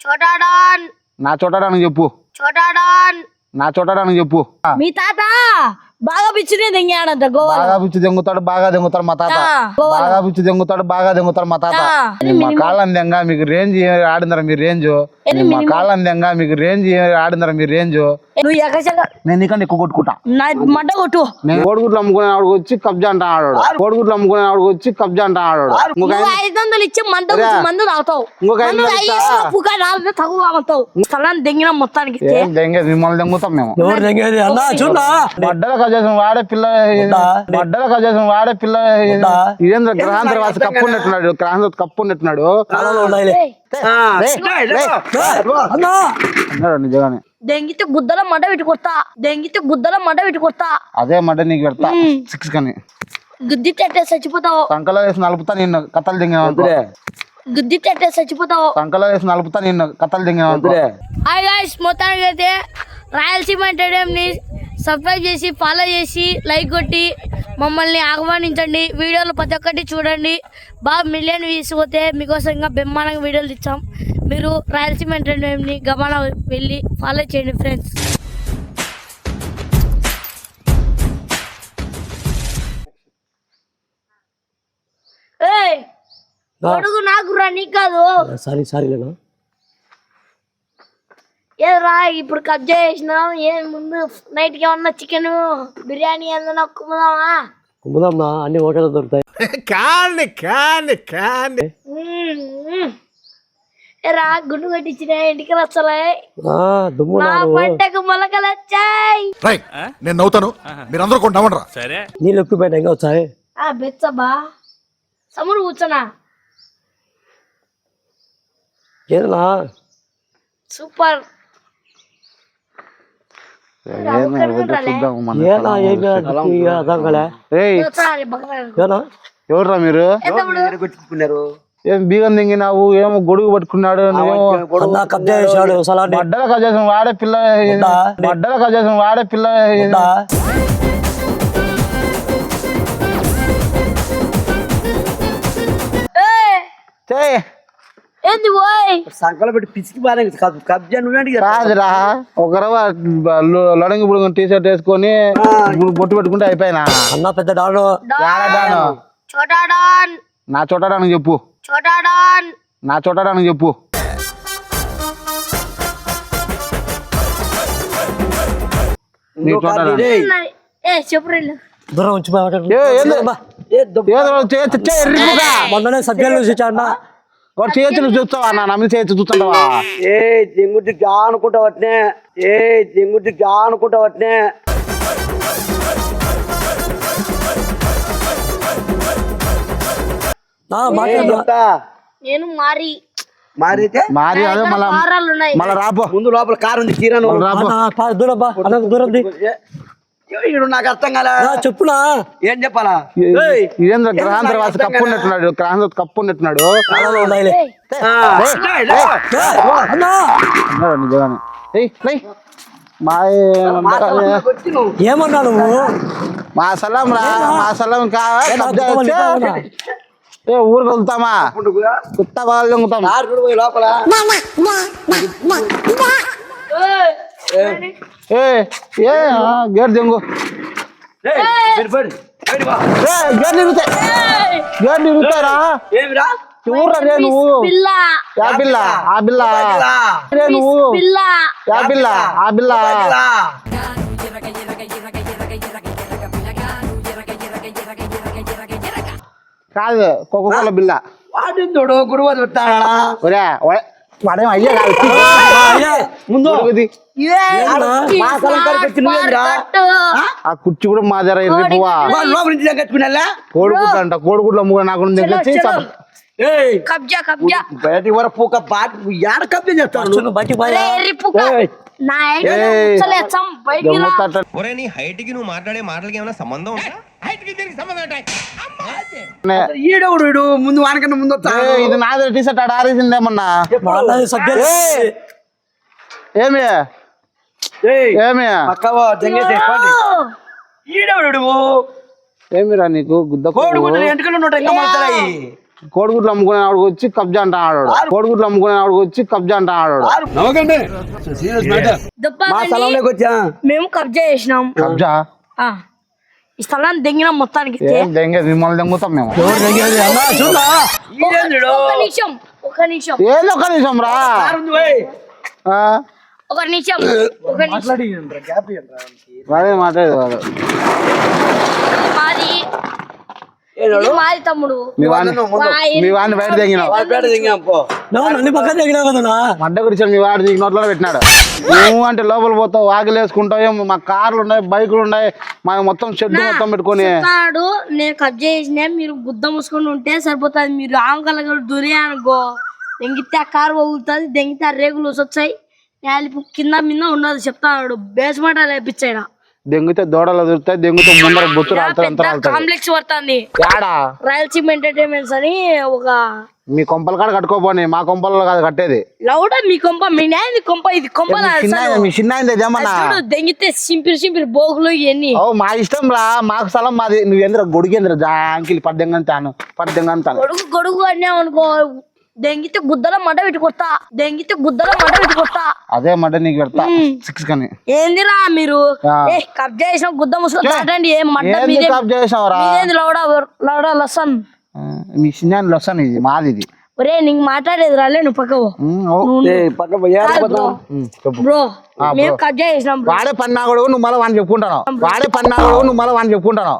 చోటాడాన్. నా చోటడానికి చెప్పు. చోటాడాన్. నా చోటడానికి చెప్పు. మీ తాత బాగా పిచ్చినే దింగాడంట గోవా బాగా పిచ్చి దెంగుతాడు బాగా దెంగుతాడు మా తాత. బాగా పిచ్చి దెంగుతాడు బాగా దెంగుతాడు మా తాత. ఆ, మా కాళ్ళని దెంగా మీకు రేంజ్ ఆడిందరా మీ రేంజ్? మా మీకు రేంజ్ ఆడిందరా మీ రేంజ్ నువ్వు నేను నీకంటే ఎక్కువ కొట్టుకుంటా. నా మడ్డ కొట్టు. నేను కోడిగుడ్లు అమ్ముకునే ఆవిడకి వచ్చి కబ్జా అంటా ఆడాడు. కోడిగుడ్లు అమ్ముకునే ఆవిడకి వచ్చి కబ్జా అంటా ఆడాడు. ఇంకొక నువ్వు ఐదు వందలు ఇచ్చి మంద కూర్చో మందు తాగుతావు. ఇంకొక ఐదు మందు వందలు తాగి ఇస్తా. పుకా నాలుగు తక్కువ అమ్ముతావు స్థలాన్ని దింగిన మొత్తానికి ఇస్తే. ఏం దెంగే? మిమ్మల్ని దెంగుతాం మేము. ఎవరు తెంగేది అన్నా చూడా బడ్డల కజేసం వాడే పిల్ల బడ్డల వాడే పిల్ల ఇదేంద్ర గ్రహాంతర వాసి కప్పు ఉన్నట్టున్నాడు గ్రహాంతర కప్పు ఉన్నట్టున్నాడు అన్నాడు నిజంగానే? దెంగితే గుద్దల మడ్డ పెట్టి కొడతా. దెంగితే గుద్దల మడ్డ పెట్టి కొడతా. అదే మడ్డ నీకు పెడతా. సిక్స్ కానీ. గుద్ది తెట్టే చచ్చిపోతావు. సంకలో వేసి నలుపుతా నిన్ను కథలు దింగిన గుద్ది తెట్టే చచ్చిపోతావు. సంకలో వేసి నలుపుతా నిన్ను కథలు దింగిన హాయ్ గాయ్స్ మొత్తానికి అయితే రాయలసీమ ఎంటర్టైన్మెంట్ని సబ్స్క్రైబ్ చేసి ఫాలో చేసి లైక్ కొట్టి మమ్మల్ని ఆహ్వానించండి. వీడియోలు ప్రతి ఒక్కటి చూడండి. బాగా మిలియన్ వ్యూస్ పోతే మీకోసం ఇంకా బ్రహ్మాండంగా వీడియోలు ఇచ్చాం మీరు రాయలసీమ ఎంటర్టైన్మెంట్ని గమన వెళ్ళి ఫాలో చేయండి ఫ్రెండ్స్ నాకు రా నీకు కాదు. సారీ సారీ లేనా ఏరా ఇప్పుడు కబ్జా చేసినాం ఏం ముందు నైట్కి ఏమన్నా చికెన్ బిర్యానీ ఏదన్నా కుమ్ముదామా? కుమ్ముదమ్మా అన్ని ఒకటే దొరుకుతాయి. మ్మ్, మ్మ్. ఏరా గుండు కొట్టించిన ఇంటికి వచ్చలే ఆ, దుమ్ము నా నాను పంటకు మొలకలు వచ్చాయి. రైట్ నేను నవ్వుతాను. మీరందరూ కొంత నవ్వండి రా నీళ్ళు ఎక్కువ ఇంకా వచ్చాయి. ఆ బెచ్చబా సమురు కూర్చోనా? ఏదన్నా? సూపర్ చూద్దాం మన ఏనా ఏమి అర్థం కలే ఏయ్ ఏనా ఎవర్రా మీరు ఏం బీగం దింగినావు ఏమో గొడుగు పట్టుకున్నాడు కబ్జా కజేసం వాడే పిల్ల బడ్డల కజేసం వాడే పిల్ల ఏంది పోయ్ సంకలో పెట్టి పిసికి బాగా కబ్జా నువ్వేంటి కాదురా ఒక రవ లడంగి బుడుగు టీ షర్ట్ వేసుకొని బొట్టు పెట్టుకుంటే అయిపోయినా. అన్న పెద్ద డాను. నా చెప్పు. చోటాడాన్ నా చెప్పు. నీ చోటడానికి ఏ చెప్పు రేళ్ళు. దూరం ఉంచి. మొన్ననే సబ్జెక్ట్ అన్న. వాడు చేయొచ్చు చూస్తావా? నా నమ్మి చేయొచ్చు చూస్తుంటావా? ఏ దెంగుటి జా అనుకుంటా వట్నే ఏ దెంగుటి జా అనుకుంటా వట్నే నా మాట నేను మారి. మారైతే? మారి అదే మళ్ళా మళ్ళా రాపో. ముందు లోపల కారు ఉంది కీరాను దూరం దూరం నాకు అర్థం కాలే. నా చెప్పునా? ఏం చెప్పాలా? ఏయ్, ఇదేంద్ర గ్రహాంతర వాసి కప్పు ఉన్నట్టున్నాడు గ్రహాంతర కప్పు ఉన్నట్టున్నాడు. మా వచ్చి నువ్వు. ఏమన్నా నువ్వు? మా సలం రా మా సలం కావా ఏ, ఊరికి వెళ్తామా. కొత్త వాళ్ళు లోపల. ఏ ఏ గేట్ దొంగ. గేట్ నిరుగుతాయి గేట్ నిరుగుతారా ఊర్రా రే నువ్వు. యా బిల్ల ఆ బిల్ల. రే నువ్వు. యా బిల్ల ఆ బిల్ల. కాదు కోకోకోల బిల్ల. వాడిందోడు గురువు పెట్టాడా? ఒరే ఒరే, వాడేం అయ్యా ముందు? ఆ? కుర్చీ కూడా మా దగ్గర వాళ్ళు లోపల నుంచి కట్టుకున్నా కోడిగుడ్లు అంట కోడిగుడ్లు అమ్ముగా నాకు దగ్గర ఏయ్. కబ్జా కబ్జా. బయటికి వరకు పూక బాట్ యాడ కబ్జా చేస్తాను బయటికి. నా బయటికి రా. ఒరే నీ హైట్కి నువ్వు మాట్లాడే మాటలకి ఏమైనా సంబంధం ఉందా? ఈడవుడు ఈడు ముందు వానకన్నా ముందు వస్తాడు ఇది నాది టీ షర్ట్ ఆడ ఆరేసిందేమన్నా మా అన్నది సబ్జెక్ట్ ఏయ్. ఏమి? ఏమి? పక్కవో దెంగేసి పోండి. ఈడవుడు ఈడు. ఏమిరా నీకు? గుద్ద కోడి గుడ్డలు ఎంటకలు కోడిగుడ్లు అమ్ముకునే వాడికి వచ్చి కబ్జా అంటాడు కోడిగుడ్లు అమ్ముకునే వాడికి వచ్చి కబ్జా అంటాడు నవ్వకండి. Serious matter. దెబ్బ మా కానీ స్థలంలోకి వచ్చా? మేము కబ్జా చేసినాం. కబ్జా? ఆ, ఈ స్థలాన్ని దెంగినాం మొత్తానికి. మిమ్మల్ని దెంగుతాం మేము. ఎవరు చూడా ఒక నిమిషం ఒక నిమిషం ఏదో ఒక నిమిషం రా? ఒక నిమిషం ఒక నిమిషం. వాడే మాట్లాడేది మాది మాది తమ్ముడు. మీ వాడిని మీ వాడిని బయట తెగినావు. పేట దిగాం పో. నువ్వు నన్ను పక్కన దగ్గర కదనా మడ్డ గురించి మీ వాడు నీకు నోట్లో పెట్టినాడు. నువ్వు అంటే లోపల పోతావు వాకిలు వేసుకుంటావు మా కార్లు ఉన్నాయి బైకులు ఉన్నాయి మా మొత్తం షెడ్ మొత్తం పెట్టుకొని. చెప్తాడు నేను కబ్జా చేసిన మీరు గుద్ద మూసుకొని ఉంటే సరిపోతుంది. మీరు ఆంకలు దూరే అనుకో. దెంగితే ఆ కారు పగులుతుంది దెంగితే ఆ రేగులు వచ్చాయి కింద మీద ఉన్నది చెప్తాడు. బేస్మెంట్ లేపించాడు దెంగితే దూడలు దొరుకుతాయి దెంగితే ముందర బొత్తు కాంప్లెక్స్ పడుతుంది. రాయలసీమ ఎంటర్టైన్మెంట్స్ అని ఒక మీ కొంపల కాడ కట్టుకోపోని మా కొంపలలో కాదు కట్టేది. లౌడ మీ కొంప మీ న్యాయ కొంప ఇది కొంప మీ చిన్న ఏమన్నా? దెంగితే సింపిరి సింపిరి బోగులు ఇవన్నీ. ఓ మా ఇష్టం రా మాకు స్థలం మాది. నువ్వు ఎందుకు గొడిగేంద్ర జాంకిలి పద్దెంగని తాను పద్దెంగని తాను. గొడుగు గొడుగు అన్నావు అనుకో దెంగితే గుద్దల మంట పెట్టి కొడతా దెంగితే గుద్దల మంట పెట్టి కొడతా అదే మాట నీకు పెడతా. సిక్స్ కని. ఏందిరా మీరు? కబ్జా చేసిన గుద్ద తాటండి ఏం ఏంది మీదే కాప్ చేసావురా మీదేంది లౌడా లౌడా లసన్? మీ చిన్న లొస్తాను ఇది మాది ఇది. ఒరే నీకు మాట్లాడేది రాలే నువ్వు పక్కవు పక్క పోయా బ్రో. మేము కబ్జా చేసినాం వాడే పన్నా కూడా నువ్వు మళ్ళీ వాడిని చెప్పుకుంటాను వాడే పన్నా కూడా నువ్వు మళ్ళీ వాడిని చెప్పుకుంటాను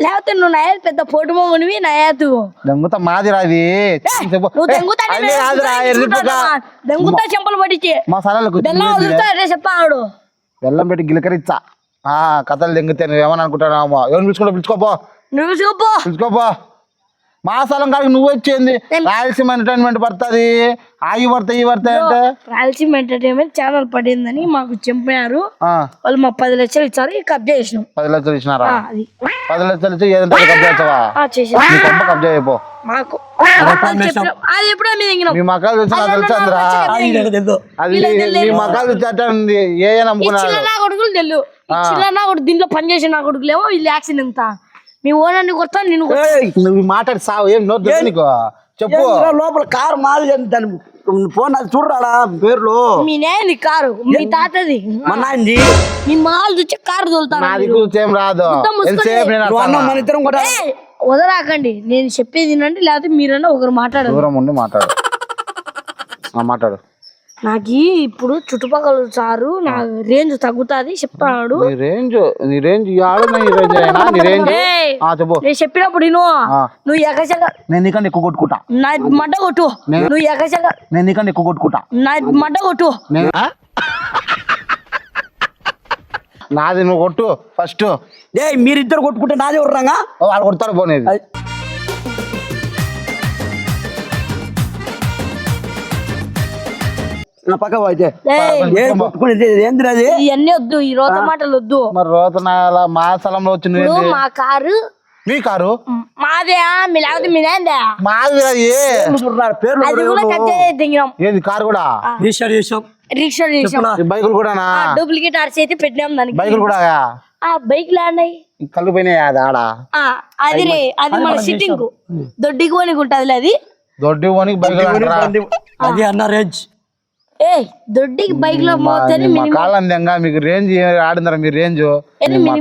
లేకపోతే నువ్వు నయాత్ పెద్ద పోటు మొగునివి నయాతు దొంగత మాది రాది. దెంగుతా చెంపలు పట్టించి. మా అదే చెప్పాడు బెల్లం పెట్టి గిలకరిచ్చా. ఆ కథలు దెంగితే నువ్వేమని ఎవరిని పిలుచుకుంటా పిలుచుకోపో. నువ్వు చూపు. పిలుచుకోపో. మా స్థలం కాడికి నువ్వు వచ్చేంది? రాయలసీమ ఎంటర్టైన్మెంట్ పడుతుంది. ఆగి పడతాయి ఈ పడతాయి అంటే రాయలసీమ ఎంటర్టైన్మెంట్ ఛానల్ పడిందని మాకు చెప్పారు ఆ, వాళ్ళు మా పది లక్షలు ఇచ్చారు ఈ కబ్జా చేసినాం. పది లక్షలు ఇచ్చినారా? ఆ, అది. పది లక్షలు ఇచ్చి ఏదంటే కబ్జా చేస్తావా? ఆ, చేసినాం. నీ కొంప కబ్జా అయిపో మాకు. అది ఎప్పుడో మీ మకాలు మీ మకాలు ఏ అని ఈ అమ్ముకున్నాడు చిన్న నా కొడుకులు తెలు ఈ చిన్న నా కొడుకు దీంట్లో పనిచేసిన నా కొడుకులేమో వీళ్ళు యాక్సిడెంట్ ఎంత మీ ఓనర్ని కొడతా నిన్ను కొడతా. నువ్వు మాట్లాడి సావు ఏం నోట్ నీకు? చెప్పు. లోపల కారు మాది దాని ఫోన్ అది చూడరాడా పేర్లు? మీ నేది కారు మీ తాతది. మా నాయనది? మీ మాలు చూసి కారు తోలుతాను నాది కూర్చేం రాదు. నేను మన ఇద్దరం కూడా. ఏయ్, వదలాకండి నేను చెప్పేది వినండి లేకపోతే మీరన్నా ఒకరు మాట్లాడండి. దూరం ఉండి మాట్లాడు. ఆ, మాట్లాడు. నాకు ఇప్పుడు చుట్టుపక్కల సారు నా రేంజ్ తగ్గుతాది చెప్తాడు. నీ రేంజ్ నీ రేంజ్ ఆడు నీ రేంజ్ అయినా నీ రేంజ్. ఏయ్, ఆ చెప్పు. నేను చెప్పినప్పుడు ఆ. నువ్వు ఎకచక నేను నీకంటే ఎక్కువ కొట్టుకుంటా. నా మడ్డ కొట్టు. నువ్వు ఎకచక నేను నీకంటే ఎక్కువ కొట్టుకుంటా. నా మడ్డ కొట్టు. నేను? నాది నువ్వు కొట్టు ఫస్ట్. ఏ మీరిద్దరు కొట్టుకుంటే నాదే ఉర్రంగా వాళ్ళు కొడతారు పోనేది నా పక్క పో అయితే. ఏయ్, ఏ కొట్టుకునేది ఏందిరా అది? ఇవన్నీ వద్దు ఈ రోత మాటలు వద్దు. మరి రోతనాల మా స్థలంలో వచ్చి నువ్వు మా కారు మీ కారు? మాదే మీ లేకపోతే మీ నేందా మాది అది. ఏ చూడరా పేర్లు అది కూడా కట్టే దిగినాం. ఏంది కారు కూడా? చేసాం రిక్షా చేసాం బైకులు కూడానా? డూప్లికేట్ ఆర్సీ అయితే పెట్టినాం దానికి. బైకులు కూడా ఆ బైక్ ల్యాండ్ అయ్యి ఈ కళ్ళు పోయినాయి అది ఆడ? ఆ, అది రే అది మన సిట్టింగ్ దొడ్డికి పోనికి ఉంటది అది. దొడ్డి పోనికి అంటారా? అది అన్న రేంజ్. ఏ దొడ్డికి బైక్లో మోతేనే మా మీకు రేంజ్ ఆడిందరా మీ రేంజ్ మా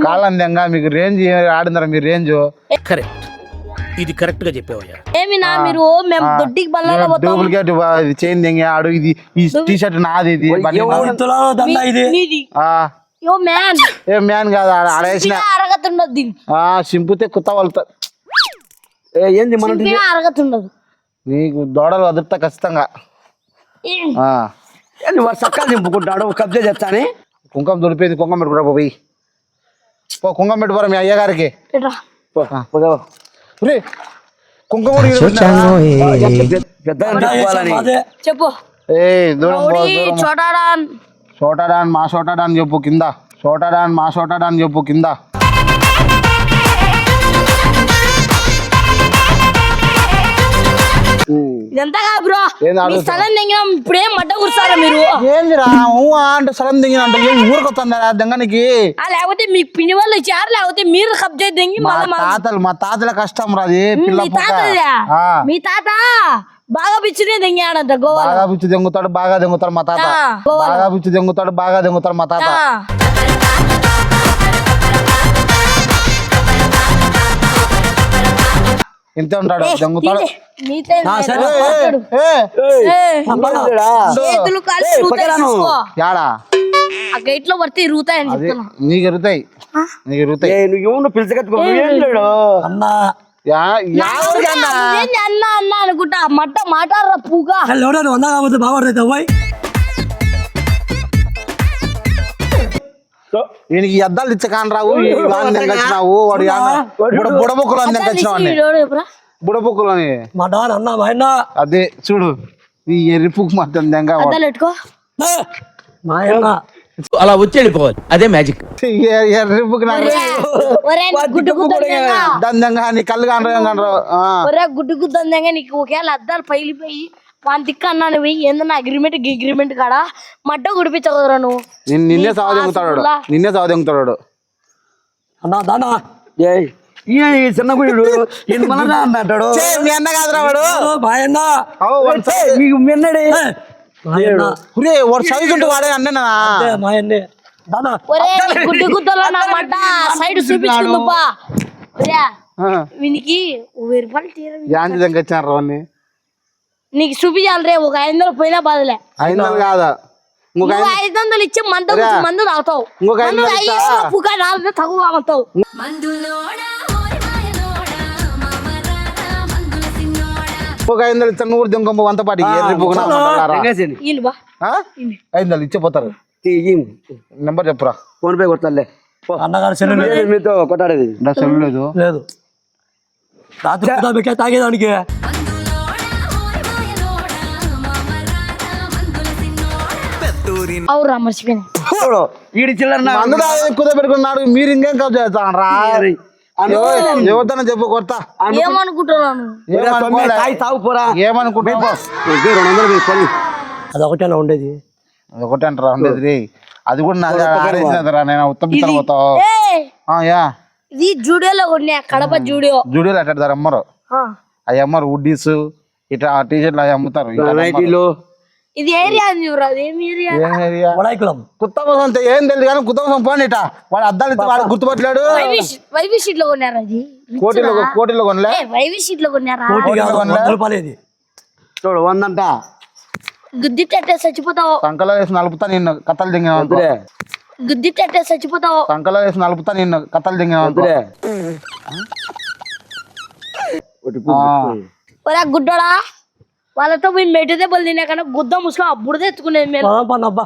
మీకు రేంజ్ ఆడిందరా మీ రేంజ్ కరెక్ట్ ఇది కరెక్ట్గా చెప్పావయ్యా. ఏమి నా మీరు? మేము దొడ్డికి బల్లాలో పోతాం. డూప్లికేట్ చైన్ దెంగి ఆడు. ఇది ఈ టీ షర్ట్ నాది ఇది. నాది. తులాలో ఇది? నీది ఆ, యో మ్యాన్ ఏ మ్యాన్ కాదు ఆడ ఆడేసిన అరగత ఉండదు దీనికి ఆ సింపుతే కుత్త వలుతా ఏ ఏంది మన అరగత ఉండదు నీకు దోడలు వదులుతా ఖచ్చితంగా. ఆ, ఏంది వాడు సక్కలు దింపుకుంటాడు కబ్జా చేస్తాని? కుంకుమ దొరిపోయింది కుంకుమ పెట్టుకురా పోయి పో కుంకుమ పెట్టుకోరా మీ అయ్యగారికి. చెప్పుకోవాలని అదే చెప్పు చోటడాన్. మా చోటడాన్ చెప్పు కింద. చోటడాన్ మా చోటడాన్ చెప్పు కింద. ఇదంతా కాదు బ్రో మీ స్థలం దగ్గర ఇప్పుడేం మడ్డ కూర్చారా మీరు? ఏందిరా? ఊ అంటే సలం దిగిన అంటే ఏం ఊరుకొస్తుందా దెంగనికి? ఆ, లేకపోతే మీకు పిన్ని వాళ్ళు ఇచ్చారు లేకపోతే మీరు కబ్జా దింగి మా మా- తాతలు మా తాతల కష్టం రాది పిల్ల మీ మీ తాత బాగా పిచ్చినే దింగాడంట గోవాలో. బాగా పిచ్చి దెంగుతాడు బాగా దెంగుతాడు మా తాత. బాగా పిచ్చి దెంగుతాడు బాగా దెంగుతాడు మా తాత. యాడా? ఆ గేట్లో పడితే చెప్తున్నా. నీకు నీకు నువ్వు అన్న. అనుకుంటా. మట్ట మాట్లాడరా పూగా. వంద అవ్వాయి వీనికి ఈ అద్దాలు ఇచ్చ కాని రావు ఈ వాడిని తెంకొచ్చినావు వాడు బుడబుక్కులు అని తెంకొచ్చిన వాడిని బుడబుక్కులు అని మా డాన్ అన్న అదే చూడు ఈ ఎర్రిపుకు మాత్రం దెంగ వాడు. అద్దాలు పెట్టుకో. మా అన్న అలా వచ్చి వెళ్ళిపోవాలి. అదే మ్యాజిక్ ఈ ఎర్రిపుకు దందంగా నీ కళ్ళు కానరు ఏం కానరు ఆ. ఒరే గుడ్డు గుద్దంగా నీకు ఒకవేళ అద్దాలు పగిలిపోయి వాని తిక్క అన్నాను పోయి ఏందన్నా అగ్రిమెంట్ అగ్రిమెంట్ కాడ? మట్ట గుడిపించకూడదురా నువ్వు. నిన్ను నిన్నే నీ సావ దెంగుతాడు వాడు. పాసులా. నిన్నే సావ దెంగుతాడు వాడు. అన్న దానా? ఏయ్ ఈ చిన్న గుడి మీ అన్న కాదురా వాడు. అన్న. అవు, వాడు మీకు మిన్నడే అన్న. ఒరే, వాడు అన్నేనా ఏ, మా అన్నే దానా? ఒరే నీ గుడ్డు గుద్దలో నా మట్ట సైడ్ చూపించుకుందుపా. ఒరే ఆ. వీనికి వెయ్యి రూపాయలు తీర నీకు చూపించాలి రే ఒక ఐదు వందలు పోయినా బాధలే. ఐదు వందలు కాదా నువ్వు ఐదు వందలు ఇచ్చి మంద మందు తాగుతావు. నాలుగు ఒక ఐదు వందలు ఇస్తాను వంత పాటి? ఐదు ఇచ్చిపోతారు. నెంబర్ చెప్పురా. PhonePe. కొట్టాలే అన్నగారు సెల్లు లేదు. మీతో కొట్టాడేది నా లేదు. లేదు. రాత్రి తాగేదానికి? చూడు చిల్లర నా- మందు పెట్టుకున్నాడు మీరు ఇంకేం కబ్జా చేస్తారా ఎవరితోనే చెప్పు కొత్త ఏమనుకుంటున్నాను ఒరే తొమ్మిది తాగి తాగు పోరా ఏమనుకుంటున్నావు? ఓకే, రెండు వందలు వేయి, పది. అది ఉండేది ఒకటి అంటారా ఉండేది. రే. అది కూడా నాది ఆడేసినదిరా నేను ఉత్తమ పిత్తలు పోతావు. ఏ! ఆ, యా. ఇది జూడియోలో కడప జూడియో. జూడియోలు అట్టారు అమ్మరు. ఆ. అవి అమ్మరు ఉడ్డీస్ ఇట్లా టీ షర్ట్లు అవి అమ్ముతారు. ఇట్లా అమ్మరు. నైటీలు ఇది ఏరియా అని చూడరా అది? ఏం ఏరియా ఏం ఏరియా? వడాయికులం కుత్త కోసం అంతే ఏం తెలియదు కానీ కుత్త కోసం ఇట. వాడు అద్దాలు ఇస్తే వాడు గుర్తుపట్టలేడు. వైవి షీట్లో కొన్నారా అది? కోటిలో కోటిలో కొనలే? వైవి షీట్లో కొన్నారా రూపాయలు చూడు వందంట. గుద్ది తట్టే చచ్చిపోతావు. సంకలో వేసి నలుపుతా నిన్ను కథలు దింగిన గుద్ది తట్టే చచ్చిపోతావు. సంకలో వేసి నలుపుతా నిన్ను కథలు దింగిన గుడ్డోడా. వాళ్ళతో మేము మెట్టుదే బలి తినే కన్నా గుద్ద ముసులో అప్పుడుదే ఎత్తుకునేది మేము. పన్నబ్బా